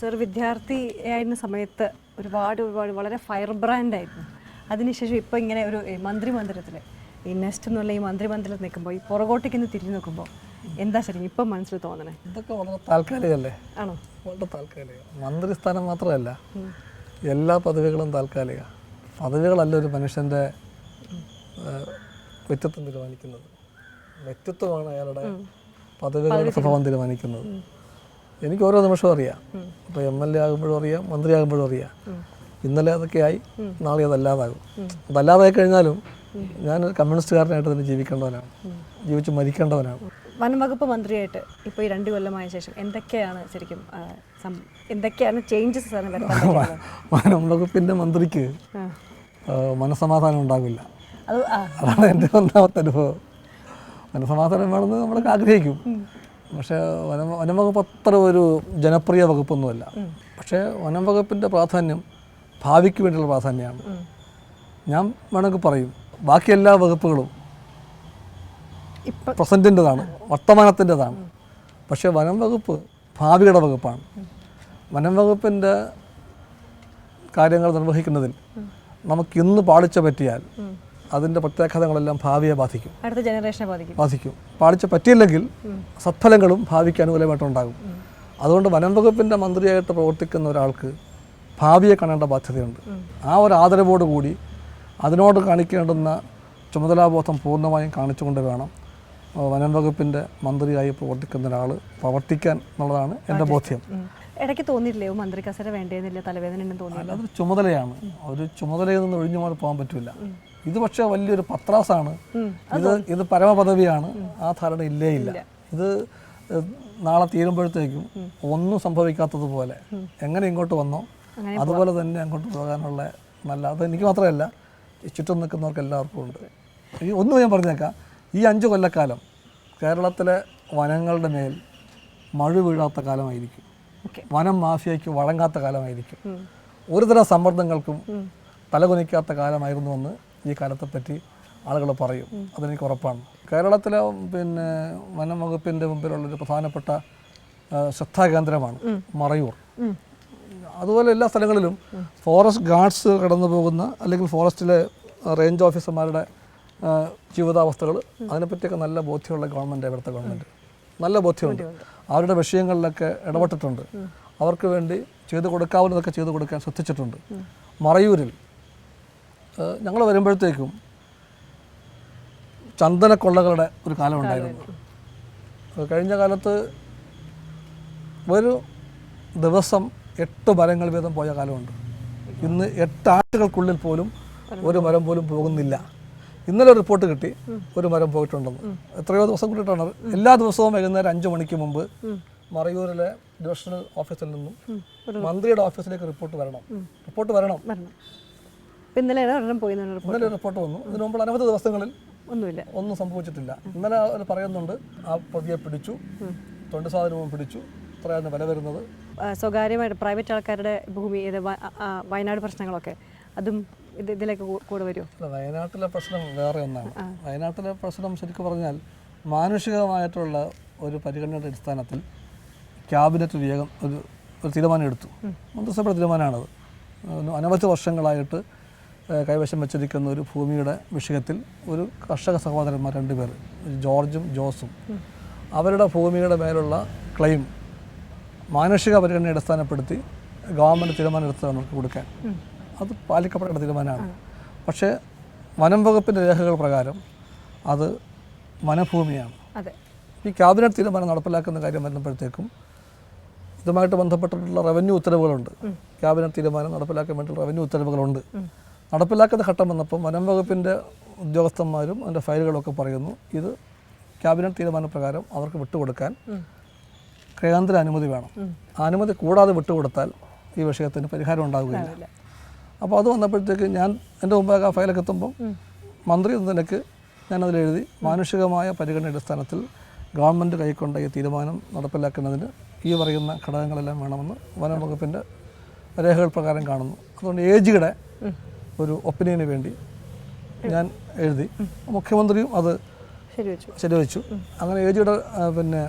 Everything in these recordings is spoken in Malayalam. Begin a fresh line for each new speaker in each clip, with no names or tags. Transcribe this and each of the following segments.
സർ വിദ്യാർത്ഥിയായിരുന്ന സമയത്ത് ഒരുപാട് ഒരുപാട് വളരെ ഫയർ ബ്രാൻഡായിരുന്നു അതിനുശേഷം ഇപ്പോൾ ഇങ്ങനെ ഒരു മന്ത്രിമന്ദിരത്തിൽ ഈ നെസ്റ്റ് എന്നുള്ള ഈ മന്ത്രിമന്ദിരത്തിൽ നിൽക്കുമ്പോൾ ഈ പുറകോട്ടേക്ക് നിന്ന് തിരിഞ്ഞു നോക്കുമ്പോൾ എന്താ ശരി? ഇപ്പം മനസ്സിൽ തോന്നണേ?
ഇതൊക്കെ വളരെ താൽക്കാലികമല്ലേ
ആണോ?
വളരെ താൽക്കാലിക. മന്ത്രി സ്ഥാനം മാത്രമല്ല എല്ലാ പദവികളും താൽക്കാലിക. പദവികളല്ല ഒരു മനുഷ്യന്റെ വ്യക്തിത്വം തീരുമാനിക്കുന്നത്. വ്യക്തിത്വമാണ് അയാളുടെ പദവികളുടെ സ്വഭാവം തീരുമാനിക്കുന്നത്. എനിക്ക് ഓരോ നിമിഷവും അറിയാം. അപ്പോൾ എം എൽ എ ആകുമ്പോഴും അറിയാം മന്ത്രി ആകുമ്പോഴും അറിയാം ഇന്നലെ അതൊക്കെ ആയി നാളെ അതല്ലാതാകും. അതല്ലാതായി കഴിഞ്ഞാലും ഞാൻ കമ്മ്യൂണിസ്റ്റുകാരനായിട്ട് തന്നെ ജീവിക്കേണ്ടവനാണ്. ജീവിച്ച് മരിക്കേണ്ടവനാണ്.
വനംവകുപ്പ് മന്ത്രിയായിട്ട് ഇപ്പോൾ ഈ രണ്ട് കൊല്ലമായ ശേഷം എന്തൊക്കെയാണ് ശരിക്കും എന്തൊക്കെയാണ് ചേഞ്ചസ്?
വനം വകുപ്പിന്റെ മന്ത്രിക്ക് മനസമാധാനം ഉണ്ടാകില്ല
അത്
അതാണ് എന്റെ ഒന്നാമത്തെ അനുഭവം. മനസമാധാനം വേണമെന്ന് നമ്മളൊക്കെ ആഗ്രഹിക്കും. പക്ഷേ വനം വനം വകുപ്പ് അത്ര ഒരു ജനപ്രിയ വകുപ്പൊന്നുമല്ല. പക്ഷേ വനം വകുപ്പിന്റെ പ്രാധാന്യം ഭാവിക്ക് വേണ്ടിയുള്ള പ്രാധാന്യമാണ്. ഞാൻ വേണമെങ്കിൽ പറയും ബാക്കി എല്ലാ വകുപ്പുകളും പ്രസന്റിന്റെതാണ് വർത്തമാനത്തിന്റെതാണ്. പക്ഷേ വനം വകുപ്പ് ഭാവിയുടെ വകുപ്പാണ്. വനം വകുപ്പിന്റെ കാര്യങ്ങൾ നിർവഹിക്കുന്നതിൽ നമുക്ക് ഇന്ന് പാളിച്ച പറ്റിയാൽ അതിന്റെ പ്രത്യാഘാതങ്ങളെല്ലാം ഭാവിയെ ബാധിക്കും.
അടുത്ത ജനറേഷനെ ബാധിക്കും.
ബാധിക്കും. പാളിച്ച പറ്റിയില്ലെങ്കിൽ സത്ഫലങ്ങളും ഭാവിക്ക് അനുകൂലമായിട്ടുണ്ടാകും. അതുകൊണ്ട് വനം വകുപ്പിന്റെ മന്ത്രിയായിട്ട് പ്രവർത്തിക്കുന്ന ഒരാൾക്ക് ഭാവിയെ കാണേണ്ട ബാധ്യതയുണ്ട്. ആ ഒരു ആദരവോട് കൂടി അതിനോട് കാണിക്കേണ്ടുന്ന ചുമതലാബോധം പൂർണമായും കാണിച്ചുകൊണ്ട് വേണം വനം വകുപ്പിന്റെ മന്ത്രിയായി പ്രവർത്തിക്കുന്ന ഒരാൾ പ്രവർത്തിക്കാൻ എന്നുള്ളതാണ് എന്റെ ബോധ്യം.
ഇടയ്ക്ക് തോന്നിയില്ലേ മന്ത്രി കസര വേണ്ടേന്നില്ല തലവേദന ഉണ്ടെന്ന് തോന്നി
അല്ലാതെ ചുമതലയാണ്. ഒരു ചുമതലയിൽ നിന്ന് ഒഴിഞ്ഞു മാറി പോകാൻ പറ്റില്ല. ഇത് പക്ഷേ വലിയൊരു പത്രാസാണ്. ഇത് ഇത് പരമപദവിയാണ്. ആ ധാരണ ഇല്ലേ ഇല്ല. ഇത് നാളെ തീരുമ്പോഴത്തേക്കും ഒന്നും സംഭവിക്കാത്തതുപോലെ എങ്ങനെ ഇങ്ങോട്ട് വന്നോ അതുപോലെ തന്നെ അങ്ങോട്ട് പോകാനുള്ള നല്ല അത് എനിക്ക് മാത്രമല്ല ചുറ്റും നിൽക്കുന്നവർക്ക് എല്ലാവർക്കും ഉണ്ട്. ഈ ഒന്നും ഞാൻ പറഞ്ഞേക്കാം. ഈ അഞ്ച് കൊല്ലക്കാലം കേരളത്തിലെ വനങ്ങളുടെ മേൽ മഴ വീഴാത്ത കാലമായിരിക്കും. വനം മാഫിയയ്ക്ക് വഴങ്ങാത്ത കാലമായിരിക്കും. ഒരുതരം സമ്മർദ്ദങ്ങൾക്കും തലകുനിക്കാത്ത കാലമായിരുന്നുവെന്ന് ഈ കാലത്തെപ്പറ്റി ആളുകൾ പറയും. അതെനിക്ക് ഉറപ്പാണ്. കേരളത്തിലെ പിന്നെ വനം വകുപ്പിന്റെ മുമ്പിലുള്ളൊരു പ്രധാനപ്പെട്ട ശ്രദ്ധാകേന്ദ്രമാണ് മറയൂർ. അതുപോലെ എല്ലാ സ്ഥലങ്ങളിലും ഫോറസ്റ്റ് ഗാർഡ്സ് കടന്നു പോകുന്ന അല്ലെങ്കിൽ ഫോറസ്റ്റിലെ റേഞ്ച് ഓഫീസർമാരുടെ ജീവിതാവസ്ഥകൾ അതിനെപ്പറ്റിയൊക്കെ നല്ല ബോധ്യമുള്ള ഗവൺമെന്റ് ഇവിടുത്തെ ഗവൺമെന്റ് നല്ല ബോധ്യമുണ്ട്. അവരുടെ വിഷയങ്ങളിലൊക്കെ ഇടപെട്ടിട്ടുണ്ട്. അവർക്ക് വേണ്ടി ചെയ്തു കൊടുക്കാവുന്നതൊക്കെ ചെയ്തു കൊടുക്കാൻ ശ്രദ്ധിച്ചിട്ടുണ്ട്. മറയൂരിൽ ഞങ്ങൾ വരുമ്പോഴത്തേക്കും ചന്ദനക്കൊള്ളകളുടെ ഒരു കാലമുണ്ടായിരുന്നു. കഴിഞ്ഞ കാലത്ത് ഒരു ദിവസം എട്ട് മരങ്ങൾ വീതം പോയ കാലമുണ്ട്. ഇന്ന് എട്ടാഴ്ചകൾക്കുള്ളിൽ പോലും ഒരു മരം പോലും പോകുന്നില്ല. ഇന്നലെ റിപ്പോർട്ട് കിട്ടി ഒരു മരം പോയിട്ടുണ്ടെന്ന്. എത്രയോ ദിവസം കൂട്ടിയിട്ടാണ് എല്ലാ ദിവസവും വൈകുന്നേരം അഞ്ച് മണിക്ക് മുമ്പ് മറയൂരിലെ ഡിവിഷണൽ ഓഫീസിൽ നിന്നും മന്ത്രിയുടെ ഓഫീസിലേക്ക് റിപ്പോർട്ട് വരണം. റിപ്പോർട്ട് വരണം.
ഇപ്പം ഇന്നലെ ഒരെണ്ണം പോയി
ഇന്നലെ റിപ്പോർട്ട് വന്നു. ഇതിനു മുമ്പ് അനവധി ദിവസങ്ങളിൽ
ഒന്നുമില്ല.
ഒന്നും സംഭവിച്ചിട്ടില്ല. ഇന്നലെ അവർ പറയുന്നുണ്ട് ആ പ്രതിയെ പിടിച്ചു തൊണ്ട് സാധനവും പിടിച്ചു ഇത്രയാണ് വില വരുന്നത്.
സ്വകാര്യമായിട്ട് പ്രൈവറ്റ് ആൾക്കാരുടെ ഭൂമി ഇത് വയനാട് പ്രശ്നങ്ങളൊക്കെ അതും ഇത് ഇതിലേക്ക് കൂടെ വരുമോ
വയനാട്ടിലെ പ്രശ്നം വേറെ ഒന്നാണ്. വയനാട്ടിലെ പ്രശ്നം ശരിക്കും പറഞ്ഞാൽ മാനുഷികമായിട്ടുള്ള ഒരു പരിഗണനയുടെ അടിസ്ഥാനത്തിൽ ക്യാബിനറ്റ് ഒരു ഒരു ഒരു തീരുമാനം എടുത്തു. മന്ത്രിസഭയുടെ തീരുമാനമാണത്. അനവധി വർഷങ്ങളായിട്ട് കൈവശം വെച്ചിരിക്കുന്ന ഒരു ഭൂമിയുടെ വിഷയത്തിൽ ഒരു കർഷക സഹോദരന്മാർ രണ്ടുപേർ ജോർജും ജോസും. അവരുടെ ഭൂമിയുടെ മേലുള്ള ക്ലെയിം മാനുഷിക പരിഗണന അടിസ്ഥാനപ്പെടുത്തി ഗവൺമെന്റ് തീരുമാനം എടുത്തതാണ് അവർക്ക് കൊടുക്കാൻ. അത് പാലിക്കപ്പെടേണ്ട തീരുമാനമാണ്. പക്ഷേ വനം വകുപ്പിന്റെ രേഖകൾ പ്രകാരം അത് വനഭൂമിയാണ്. ഈ ക്യാബിനറ്റ് തീരുമാനം നടപ്പിലാക്കുന്ന കാര്യം വരുമ്പോഴത്തേക്കും ഇതുമായിട്ട് ബന്ധപ്പെട്ടിട്ടുള്ള റവന്യൂ ഉത്തരവുകളുണ്ട്. ക്യാബിനറ്റ് തീരുമാനം നടപ്പിലാക്കാൻ വേണ്ടിയുള്ള റവന്യൂ ഉത്തരവുകളുണ്ട്. നടപ്പിലാക്കുന്ന ഘട്ടം വന്നപ്പോൾ വനം വകുപ്പിന്റെ ഉദ്യോഗസ്ഥന്മാരും അതിന്റെ ഫയലുകളൊക്കെ പറയുന്നു ഇത് ക്യാബിനറ്റ് തീരുമാനപ്രകാരം അവർക്ക് വിട്ടുകൊടുക്കാൻ കേന്ദ്ര അനുമതി വേണം. അനുമതി കൂടാതെ വിട്ടുകൊടുത്താൽ ഈ വിഷയത്തിന് പരിഹാരം ഉണ്ടാവുകയില്ല. അപ്പോൾ അത് വന്നപ്പോഴത്തേക്ക് ഞാൻ എന്റെ മുമ്പാകെ ആ ഫയലൊക്കെ എത്തുമ്പം മന്ത്രി എന്ന നിലയ്ക്ക് ഞാനതിൽ എഴുതി മാനുഷികമായ പരിഗണന അടിസ്ഥാനത്തിൽ ഗവൺമെന്റ് കൈക്കൊണ്ട ഈ തീരുമാനം നടപ്പിലാക്കുന്നതിന് ഈ പറയുന്ന ഘടകങ്ങളെല്ലാം വേണമെന്ന് വനം വകുപ്പിന്റെ രേഖകൾ പ്രകാരം കാണുന്നു. അതുകൊണ്ട് ഏജിയുടെ ഒരു ഒപ്പീനിയന് വേണ്ടി ഞാൻ എഴുതി. മുഖ്യമന്ത്രിയും അത്
ശരി വെച്ചു
ശരിവെച്ചു അങ്ങനെ എഴുതിയുടെ പിന്നെ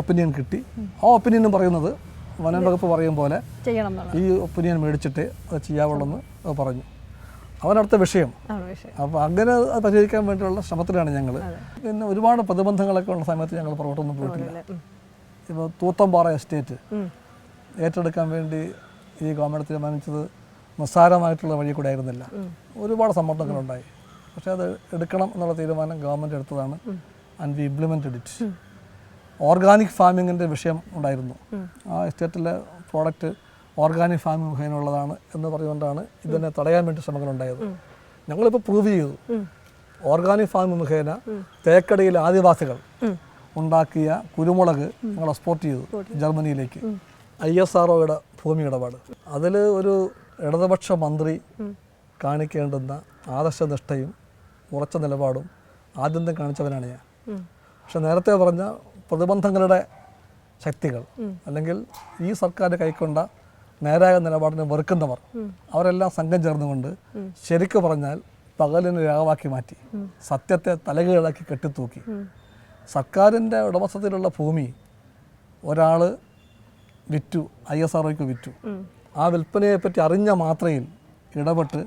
ഒപ്പീനിയൻ കിട്ടി. ആ ഒപ്പീനിയനും പറയുന്നത് വനം വകുപ്പ് പറയും പോലെ ഈ ഒപ്പീനിയൻ മേടിച്ചിട്ട് അത് ചെയ്യാവുള്ളൂ എന്ന് പറഞ്ഞു. അവനടുത്ത വിഷയം. അപ്പോൾ അങ്ങനെ അത് പരിഹരിക്കാൻ വേണ്ടിയുള്ള ശ്രമത്തിലാണ് ഞങ്ങൾ പിന്നെ ഒരുപാട് പ്രതിബന്ധങ്ങളൊക്കെ ഉള്ള സമയത്ത് ഞങ്ങൾ പുറകോട്ടൊന്നും പോയിട്ടില്ല. ഇപ്പോൾ തൂത്തമ്പാറ എസ്റ്റേറ്റ് ഏറ്റെടുക്കാൻ വേണ്ടി ഈ ഗവൺമെന്റ് തീരുമാനിച്ചത് നിസ്സാരമായിട്ടുള്ള വഴി കൂടെ ആയിരുന്നില്ല. ഒരുപാട് സമ്മർദ്ദങ്ങളുണ്ടായി പക്ഷെ അത് എടുക്കണം എന്നുള്ള തീരുമാനം ഗവൺമെന്റ് എടുത്തതാണ്. And we implemented it organic ഫാമിങ്ങിന്റെ വിഷയം ഉണ്ടായിരുന്നു. ആ എസ്റ്റേറ്റിലെ പ്രോഡക്റ്റ് ഓർഗാനിക് ഫാമിംഗ് മുഖേനയുള്ളതാണ് എന്ന് പറഞ്ഞുകൊണ്ടാണ് ഇതിനെ തടയാൻ വേണ്ടി ശ്രമങ്ങളുണ്ടായത് ഞങ്ങളിപ്പോൾ പ്രൂവ് ചെയ്തു. ഓർഗാനിക് ഫാമിംഗ് മുഖേന തേക്കടയിലെ ആദിവാസികൾ ഉണ്ടാക്കിയ കുരുമുളക് ഞങ്ങൾ എക്സ്പോർട്ട് ചെയ്തു ജർമ്മനിയിലേക്ക്. ഐ എസ് ആർ ഒയുടെ ഭൂമി ഇടപാട്. അതിൽ ഒരു ഇടതുപക്ഷ മന്ത്രി കാണിക്കേണ്ടുന്ന ആദർശനിഷ്ഠയും ഉറച്ച നിലപാടും ആദ്യം കാണിച്ചവനാണ് ഞാൻ. പക്ഷെ നേരത്തെ പറഞ്ഞ പ്രതിബന്ധങ്ങളുടെ ശക്തികൾ അല്ലെങ്കിൽ ഈ സർക്കാർ കൈക്കൊണ്ട നേരായ നിലപാടിനെ വെറുക്കുന്നവർ അവരെല്ലാം സംഘം ചേർന്നുകൊണ്ട് ശരിക്കു പറഞ്ഞാൽ പകലിനെ രാഗമാക്കി മാറ്റി സത്യത്തെ തലകീഴാക്കി കെട്ടിത്തൂക്കി. സർക്കാരിന്റെ ഉടമസ്ഥതയിലുള്ള ഭൂമി ഒരാൾ വിറ്റു ഐ എസ് ആർ വിറ്റു. ആ വിൽപ്പനയെപ്പറ്റി അറിഞ്ഞ മാത്രയിൽ ഇടപെട്ട്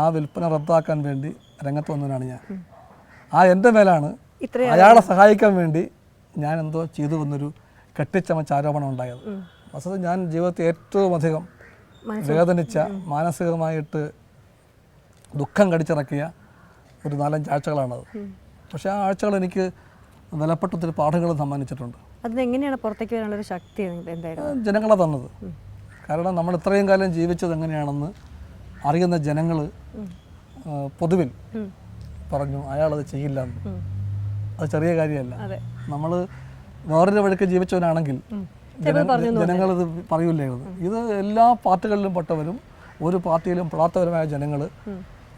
ആ വിൽപ്പന റദ്ദാക്കാൻ വേണ്ടി രംഗത്ത് വന്നവനാണ് ഞാൻ. ആ എന്റെ മേലാണ് അയാളെ സഹായിക്കാൻ വേണ്ടി ഞാൻ എന്തോ ചെയ്തു വന്നൊരു കെട്ടിച്ചമച്ച ആരോപണം ഉണ്ടായത്. വസ്തുത ഞാൻ ജീവിതത്തിൽ ഏറ്റവും അധികം വേദനിച്ച മാനസികമായിട്ട് ദുഃഖം കടിച്ചിറക്കിയ ഒരു നാലഞ്ച് ആഴ്ചകളാണത്. പക്ഷെ ആ ആഴ്ചകൾ എനിക്ക് വിലപ്പെട്ട ഒത്തിരി പാഠങ്ങൾ സമ്മാനിച്ചിട്ടുണ്ട്.
അതിനെങ്ങനെയാണ് പുറത്തേക്ക് വരാനുള്ളൊരു ശക്തി
ജനങ്ങളെ തന്നത്. കാരണം നമ്മൾ ഇത്രയും കാലം ജീവിച്ചത് എങ്ങനെയാണെന്ന് അറിയുന്ന ജനങ്ങൾ പൊതുവിൽ പറഞ്ഞു അയാളത് ചെയ്യില്ല എന്ന്. അത് ചെറിയ കാര്യമല്ല. നമ്മൾ വേറൊരു വഴിക്ക് ജീവിച്ചവനാണെങ്കിൽ ജനങ്ങളിത് പറയൂലേ ഇത് എല്ലാ പാർട്ടികളിലും പെട്ടവരും ഒരു പാർട്ടിയിലും പെടാത്തവരുമായ ജനങ്ങൾ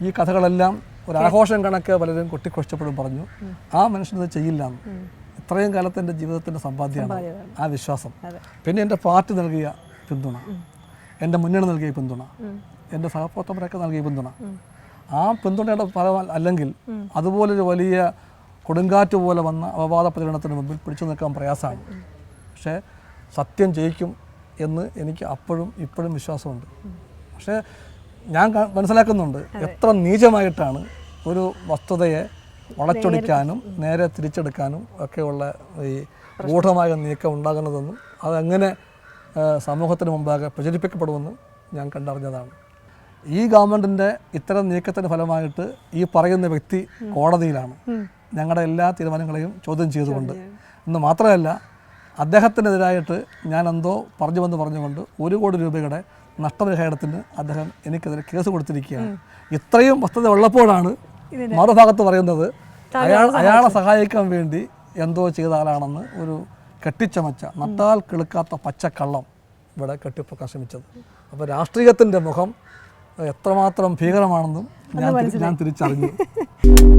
ഈ കഥകളെല്ലാം ഒരു ആഘോഷം കണക്കെ പലരും കൊട്ടിക്കൊഴിച്ചപ്പോഴും പറഞ്ഞു. ആ മനുഷ്യനത് ചെയ്യില്ല എന്ന്. ഇത്രയും കാലത്തെ എന്റെ ജീവിതത്തിന്റെ സമ്പാദ്യമാണ് ആ വിശ്വാസം. പിന്നെ എന്റെ പാർട്ടി നൽകിയ പിന്തുണ. എന്റെ മുന്നണി നൽകിയ പിന്തുണ. എന്റെ സഹപ്രവർത്തകരൊക്കെ നൽകിയ പിന്തുണ. ആ പിന്തുണയുടെ ഫലം അല്ലെങ്കിൽ അതുപോലൊരു വലിയ കൊടുങ്കാറ്റ് പോലെ വന്ന അപവാദ പ്രചരണത്തിന് മുമ്പിൽ പിടിച്ചു നിൽക്കാൻ പ്രയാസമാണ്. പക്ഷേ സത്യം ജയിക്കും എന്ന് എനിക്ക് അപ്പോഴും ഇപ്പോഴും വിശ്വാസമുണ്ട്. പക്ഷേ ഞാൻ മനസ്സിലാക്കുന്നുണ്ട് എത്ര നീചമായിട്ടാണ് ഒരു വസ്തുതയെ വളച്ചൊടിക്കാനും നേരെ തിരിച്ചെടുക്കാനും ഒക്കെയുള്ള ഈ ഗൂഢമായ നീക്കം ഉണ്ടാകുന്നതെന്നും അതെങ്ങനെ സമൂഹത്തിന് മുമ്പാകെ പ്രചരിപ്പിക്കപ്പെടുമെന്ന് ഞാൻ കണ്ടറിഞ്ഞതാണ്. ഈ ഗവൺമെന്റിന്റെ ഇത്തരം നീക്കത്തിന്റെ ഫലമായിട്ട് ഈ പറയുന്ന വ്യക്തി കോടതിയിലാണ്. ഞങ്ങളുടെ എല്ലാ തീരുമാനങ്ങളെയും ചോദ്യം ചെയ്തുകൊണ്ട്. എന്ന് മാത്രമല്ല അദ്ദേഹത്തിനെതിരായിട്ട് ഞാൻ എന്തോ പറഞ്ഞു പറഞ്ഞുവെന്ന് പറഞ്ഞുകൊണ്ട് ഒരു കോടി രൂപയുടെ നഷ്ടപരിഹാരത്തിന് അദ്ദേഹം എനിക്കെതിരെ കേസ് കൊടുത്തിരിക്കുകയാണ്. ഇത്രയും വസ്തുത ഉള്ളപ്പോഴാണ് മറുഭാഗത്ത് പറയുന്നത് അയാൾ അയാളെ സഹായിക്കാൻ വേണ്ടി എന്തോ ചെയ്ത ആളാണെന്ന് ഒരു കെട്ടിച്ചമച്ച നട്ടാൽ കിളുക്കാത്ത പച്ചക്കള്ളം ഇവിടെ കെട്ടിപ്പൊക്കാൻ ശ്രമിച്ചത്. അപ്പോൾ രാഷ്ട്രീയത്തിന്റെ മുഖം എത്രമാത്രം ഭീകരമാണെന്നും ഞാൻ ഞാൻ തിരിച്ചറിഞ്ഞു.